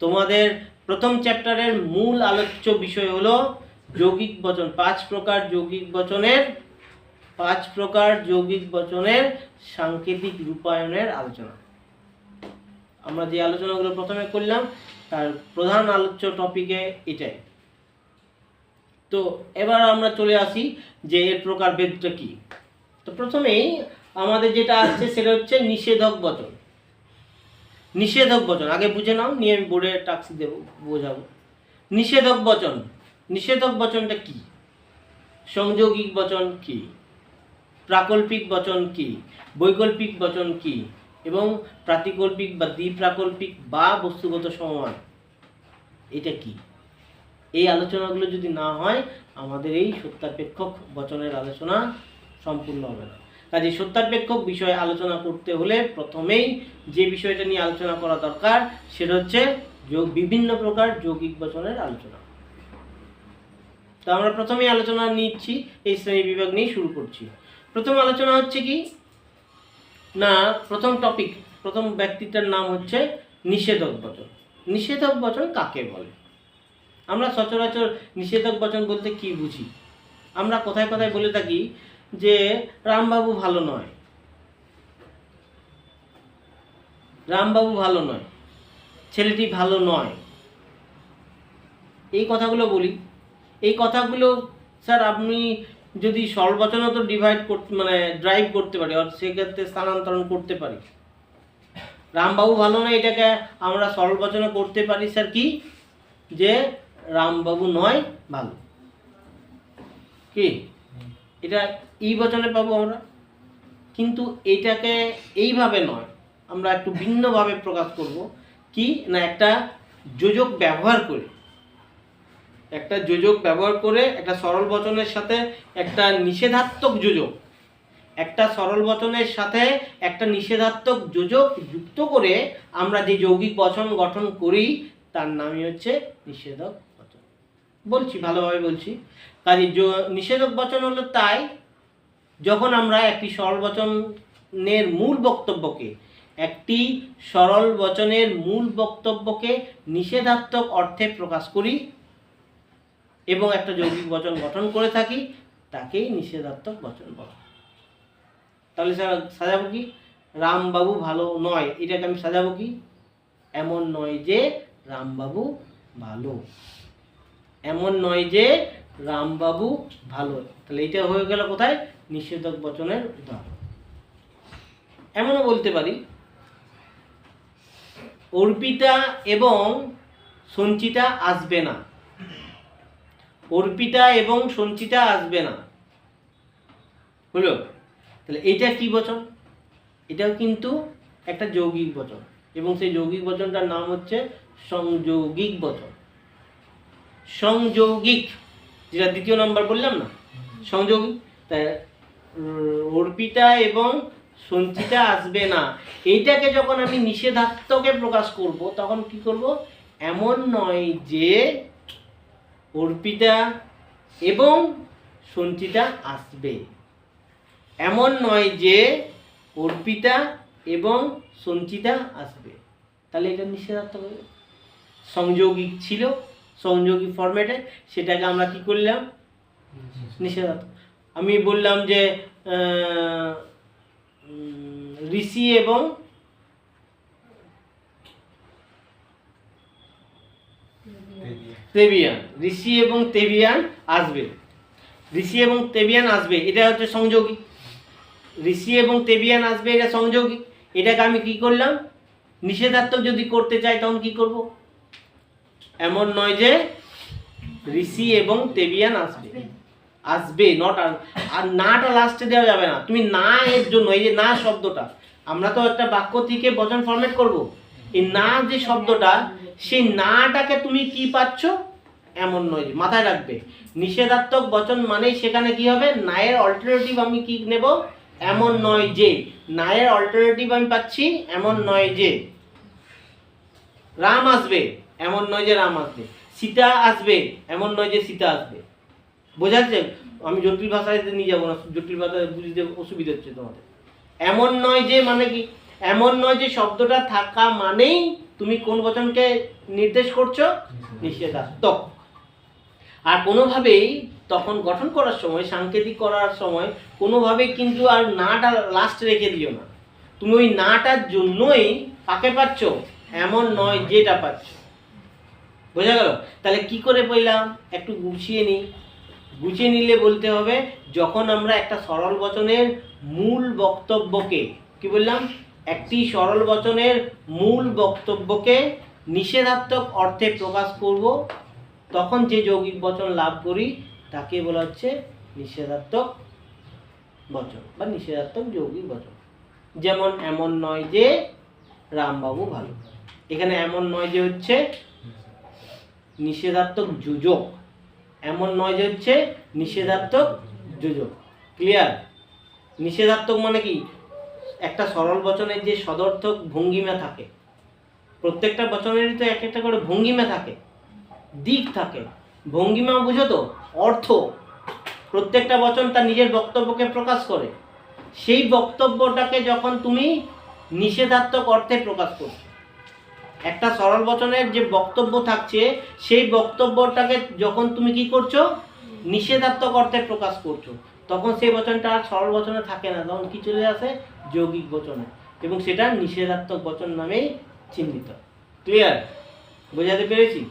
তোমাদের প্রথম চ্যাপ্টারের মূল আলোচ্য বিষয় হলো যৌগিক বচন। পাঁচ প্রকার যৌগিক বচনের, পাঁচ প্রকার যৌগিক বচনের সাংকেতিক রূপায়নের আলোচনা। আমরা যে আলোচনাগুলো প্রথমে করলাম, তার প্রধান আলোচ্য টপিকে এটাই। তো এবার আমরা চলে আসি যে এর প্রকার ভেদটা কি। তো প্রথমেই আমাদের যেটা আসছে সেটা হচ্ছে নিষেধক বচন। নিষেধক বচন। আগে বুঝে নাও, নিয়ে আমি বোর্ডে টাক্সি দেবো, বোঝাবো। নিষেধক বচন। নিষেধক বচনটা কি? সংযোগিক বচন কি? প্রাকল্পিক বচন কি? বৈকল্পিক বচন কি? এবং প্রাতিকল্পিক বা দ্বিপ্রাকল্পিক বা বস্তুগত সমমান এটা কি? এই আলোচনাগুলো যদি না হয়, আমাদের এই সত্যাপেক্ষক বচনের আলোচনা সম্পূর্ণ হবে না। কাজে সত্যাপেক্ষক বিষয়ে আলোচনা করতে হলে প্রথমেই যে বিষয়টা নিয়ে আলোচনা করা দরকার, সেটা হচ্ছে যোগ, বিভিন্ন প্রকার যৌগিক বচনের আলোচনা। তো আমরা প্রথমেই আলোচনা নিচ্ছি, এই শ্রেণি বিভাগ নিয়ে শুরু করছি। প্রথম আলোচনা হচ্ছে কি? না, প্রথম টপিক প্রথম ব্যক্তিটার নাম হচ্ছে নিষেধক বচন। নিষেধক বচন কাকে বলে? আমরা সচরাচর নিষেধক বচন বলতে কি বুঝি? আমরা কোথায় কোথায় বলে থাকি যে রামবাবু ভালো নয়। রামবাবু ভালো নয়। ছেলেটি ভালো নয়। এই কথাগুলো বলি। এই কথাগুলো, স্যার, আপনি যদি সর্বচনত ডিভাইড করতে মানে ড্রাইভ করতে পারি আর সেক্ষেত্রে স্থানান্তরণ করতে পারি। রামবাবু ভালো নয়, এটাকে আমরা সর্বচনে করতে পারি, স্যার, কি? যে রামবাবু নয়, ভালো। কি? এটা এই বচনে পাবো আমরা। কিন্তু এটাকে এইভাবে নয়, আমরা একটু ভিন্নভাবে প্রকাশ করব। কি? না, একটা যোজক ব্যবহার করে, একটা যোজক ব্যবহার করে একটা সরল বচনের সাথে একটা নিষেধাত্মক যোজক, একটা সরল বচনের সাথে একটা নিষেধাত্মক যোজক যুক্ত করে আমরা যে যৌগিক বচন গঠন করি, তার নামই হচ্ছে নিষেধক বলছি, ভালোভাবে বলছি। কাজে নিষেধক বচন হলো তাই যখন আমরা একটি সরল বচনের মূল বক্তব্যকে, একটি সরল বচনের মূল বক্তব্যকে নিষেধাত্মক অর্থে প্রকাশ করি এবং একটা যৌগিক বচন গঠন করে থাকি, তাকেই নিষেধাত্মক বচন বলা তাহলে স্যার, সাজাবো কি? রামবাবু ভালো নয়, এটাকে আমি সাজাবো কি? এমন নয় যে রামবাবু ভালো। এমন নয় যে রামবাবু ভালো। তাহলে এটা হয়ে গেল কোথায়? নিষেধক বচনের উদাহরণ। এমনও বলতে পারি, অর্পিতা এবং সঞ্চিতা আসবে না। অর্পিতা এবং সঞ্চিতা আসবে না। হলো তাহলে এটা কি বচন? এটাও কিন্তু একটা যৌগিক বচন। এবং সেই যৌগিক বচনটার নাম হচ্ছে সংযৌগিক বচন। সংযৌগিক যেটা দ্বিতীয় নাম্বার বললাম না? সংযৌগিক তাই অর্পিতা এবং সঞ্চিতা আসবে না। এইটাকে যখন আমি নিষেধাত্মকে প্রকাশ করব তখন কি করব? এমন নয় যে অর্পিতা এবং সঞ্চিতা আসবে। এমন নয় যে অর্পিতা এবং সঞ্চিতা আসবে। তাহলে এটা নিষেধাত্মক সংযোগিক ছিল। সংযোগিক ফরম্যাটে সেটাকে আমরা কি করলাম? নিষেধাত্মক আমি বললাম যে ঋষি এবং তেবিয়ান। ঋষি এবং তেবিয়ান আসবে। ঋষি এবং তেবিয়ান আসবে, এটা হচ্ছে সংযোগী। ঋষি এবং তেবিয়ান আসবে, এটা সংযোগী। এটাকে আমি কি করলাম? নিষেধাত্মক যদি করতে চাই, তখন কি করব? এমন নয় যে ঋষি এবং তেবিয়ান আসবে। আসবে নট আর নাটা লাস্টে দেওয়া যাবে না। তুমি না এর জন্য, এই যে না শব্দটা, আমরা তো একটা বাক্য থেকে বচন ফরম্যাট করব। এই না যে শব্দটা, সেই নাটাকে তুমি কি পাচ্ছ? এমন নয় যে, মাথায় রাখবে। নিষেধাত্মক বচন মানেই সেখানে কি হবে? নায়ের অল্টারনেটিভ আমি কি নেব? এমন নয় যে, নায়ের অল্টারনেটিভ আমি পাচ্ছি, এমন নয় যে। রাম আসবে। এমন নয় যে রাম আসবে। সীতা আসবে, এমন নয় যে সীতা আসবে। বোঝা যাচ্ছে আমি জটিল ভাষায় নিয়ে যাব না, জটিল ভাষায় বুঝতে অসুবিধা হচ্ছে তোমাদের। এমন নয় যে মানে কি? এমন নয় যে শব্দটা থাকা মানেই তুমি কোন বচনকে নির্দেশ করছ? নিষেধাত্মক। আর কোনোভাবেই তখন গঠন করার সময়, সাংকেতিক করার সময়, কোনোভাবেই কিন্তু আর নাটা লাস্ট রেখে দিও না। তুমি ওই নাটার জন্যই কাকে পাচ্ছ? এমন নয় যেটা পাচ্ছ। বোঝা গেল? তাহলে কি করে বললাম? একটু গুছিয়ে নিই। গুছিয়ে নিলে বলতে হবে, যখন আমরা একটা সরল বচনের মূল বক্তব্যকে, কি বললাম? একটি সরল বচনের মূল বক্তব্যকে নিষেধাত্মক অর্থে প্রকাশ করব, তখন যে যৌগিক বচন লাভ করি, তাকে বলা হচ্ছে নিষেধাত্মক বচন বা নিষেধাত্মক যৌগিক বচন। যেমন এমন নয় যে রামবাবু ভালো। এখানে এমন নয় যে হচ্ছে নিষেধাত্মক যোজক। এমন নয় যে হচ্ছে নিষেধাত্মক যোজক। ক্লিয়ার নিষেধাত্মক মানে কি? একটা সরল বচনের যে সদর্থক ভঙ্গিমা থাকে। প্রত্যেকটা বচনেরই তো এক একটা করে ভঙ্গিমা থাকে। দিক থাকে। ভঙ্গিমা বুঝো তো? অর্থ। প্রত্যেকটা বচন তার নিজের বক্তব্যকে প্রকাশ করে। সেই বক্তব্যটাকে যখন তুমি নিষেধাত্মক অর্থে প্রকাশ করছ একটা সরল বচনের যে বক্তব্য থাকছে, সেই বক্তব্যটাকে যখন তুমি কি করছ? নিষেধাত্মক অর্থে প্রকাশ করছ। তখন সেই বচনটা আর সরল বচনে থাকে না, তখন কি চলে আসে? যৌগিক বচনে। এবং সেটা নিষেধাত্মক বচন নামেই চিহ্নিত। ক্লিয়ার বোঝাতে পেরেছি?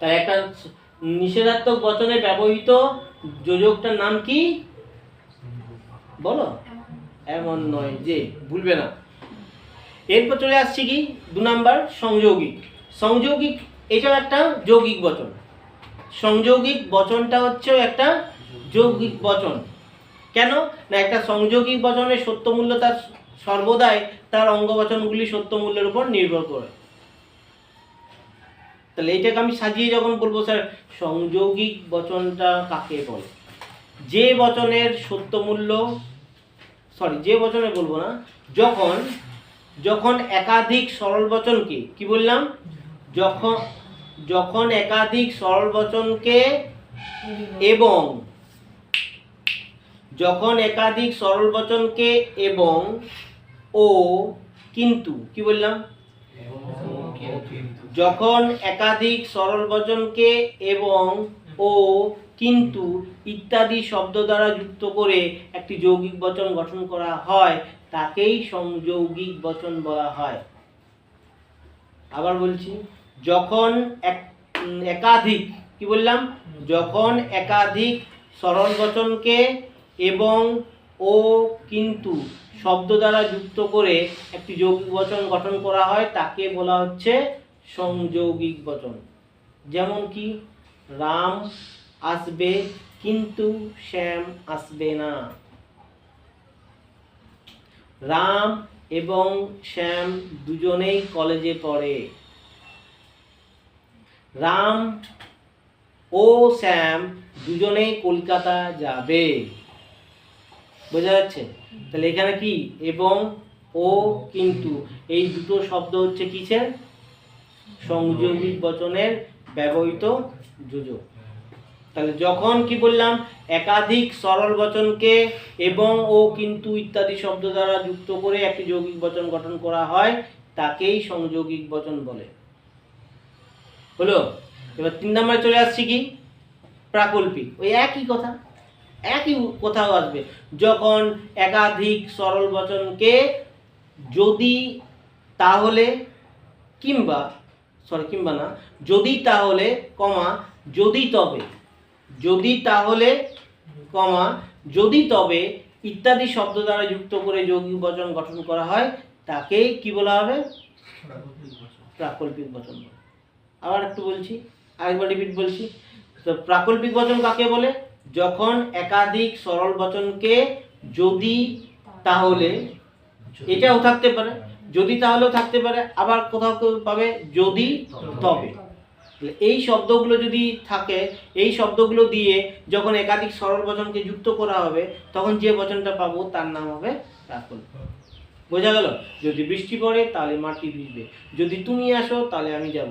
তাই একটা নিষেধাত্মক বচনে ব্যবহৃত যোজকটার নাম কি? বলো। এমন নয় যে, ভুলবে না। এরপর চলে আসছে কি? দু নাম্বার সংযৌগিক। সংযৌগিক, এটাও একটা যৌগিক বচন। সংযৌগিক বচনটা হচ্ছে একটা যৌগিক বচন। কেন? না, একটা সংযোগিক বচনের সত্যমূল্য তার সর্বদাই তার অঙ্গবচনগুলি সত্যমূল্যের উপর নির্ভর করে। তাহলে এইটাকে আমি সাজিয়ে যখন বলব, স্যার, সংযোগিক বচনটা কাকে বলে? যে বচনের সত্যমূল্য সরি যে বচনে বলব না, যখন যখন একাধিক সরল বচনকে, কি বললাম? যখন যখন একাধিক সরল বচনকে এবং, যখন একাধিক সরল বচনকে এবং, ও, কিন্তু, কি বললাম? যখন একাধিক সরল বচনকে এবং, ও, কিন্তু ইত্যাদি শব্দ দ্বারা যুক্ত করে একটি যৌগিক বচন গঠন করা হয় তাকেই সংযৌগিক বচন বলা হয়। আবার বলছি, যখন এক একাধিক, কি বললাম? যখন একাধিক সরল বচনকে এবং ও কিন্তু শব্দ দ্বারা যুক্ত করে একটি যৌগিক বচন গঠন করা হয়, তাকে বলা হচ্ছে সংযৌগিক বচন। যেমন কি? রাম আসবে কিন্তু শ্যাম আসবে না। রাম এবং শ্যাম দুজনেই কলেজে পড়ে। রাম ও শ্যাম দুজনেই কলকাতা যাবে। বোঝা যাচ্ছে? তাহলে এখানে কি? এবং ও কিন্তু, এই দুটো শব্দ হচ্ছে কিসের? সংযোগিক বচনের ব্যবহৃত যোজক। তাহলে যখন কি বললাম, একাধিক সরল বচনকে এবং ও কিন্তু ইত্যাদি শব্দ দ্বারা যুক্ত করে একটি যৌগিক বচন গঠন করা হয়, তাকেই সংযোগিক বচন বলে। হলো? এবার তিন নম্বরে চলে আসছি কি? প্রাকল্পিক। ওই একই কথা, একই কোথাও আসবে। যখন একাধিক সরল বচনকে যদি তাহলে কিংবা সরি কিংবা না, যদি তাহলে, কমা, যদি তবে যদি তাহলে, কমা, যদি তবে ইত্যাদি শব্দ দ্বারা যুক্ত করে যৌগিক বচন গঠন করা হয় তাকেই কি বলা হবে? প্রাকল্পিক বচন। আবার একটু বলছি, আরেকবার রিপিট বলছি। তো প্রাকল্পিক বচন কাকে বলে? যখন একাধিক সরল বচনকে যদি তাহলে, এটাও থাকতে পারে। যদি তাহলেও থাকতে পারে, আবার কোথাও পাবে? যদি তবে। এই শব্দগুলো যদি থাকে, এই শব্দগুলো দিয়ে যখন একাধিক সরল বচনকে যুক্ত করা হবে, তখন যে বচনটা পাবো তার নাম হবে প্রাকল্পিক বোঝা গেল? যদি বৃষ্টি পড়ে, তাহলে মাটি ভিজবে। যদি তুমি আসো, তাহলে আমি যাব।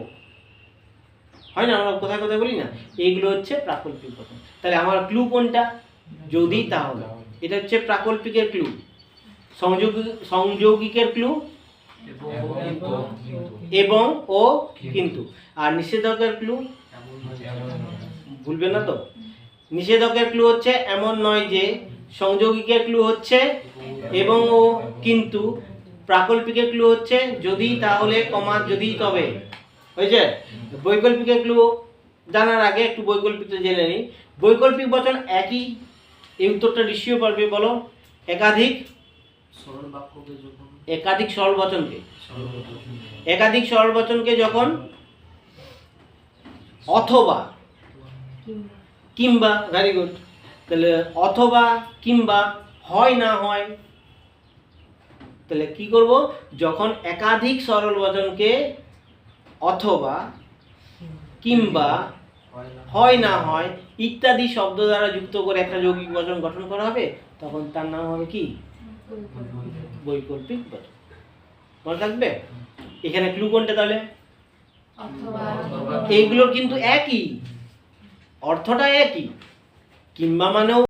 হয় না? আমরা কোথায় কোথায় বলি না? এইগুলো হচ্ছে প্রাকল্পিক বচন। তাহলে আমার ক্লু কোনটা? যদি তাহলে। এটা হচ্ছে প্রাকল্পিকের ক্লু। সংযোগী সংযৌগিকের ক্লু। এবং ও কিন্তু। আর নিষেধকের ক্লু ভুলবে না তো? নিষেধকের ক্লু হচ্ছে এমন নয় যে সংযোগিকের ক্লু হচ্ছে এবং ও কিন্তু। প্রাকল্পিকের ক্লু হচ্ছে যদি তাহলে কমা যদি তবে। হয়েছে? বৈকল্পিকের ক্লু জানার আগে একটু বৈকল্পিকটা জেনে নিই। বৈকল্পিক বচন একই। এই উত্তরটা ঋষিও পারবে বলো? একাধিক। বাক্যকে একাধিক সরল বচনকে। একাধিক সরল বচনকে যখন অথবা কিংবা। ভেরি গুড তাহলে অথবা কিংবা হয় না হয় তাহলে কি করব? যখন একাধিক সরল বচনকে অথবা কিংবা হয় না হয় ইত্যাদি শব্দ দ্বারা যুক্ত করে একটা যৌগিক বচন গঠন করা হবে তখন তার নাম হবে কি? বৈকল্পিক বচন মনে থাকবে এখানে ক্লু কোনটা তাহলে? এইগুলো কিন্তু একই। অর্থটা একই। কিংবা মানেও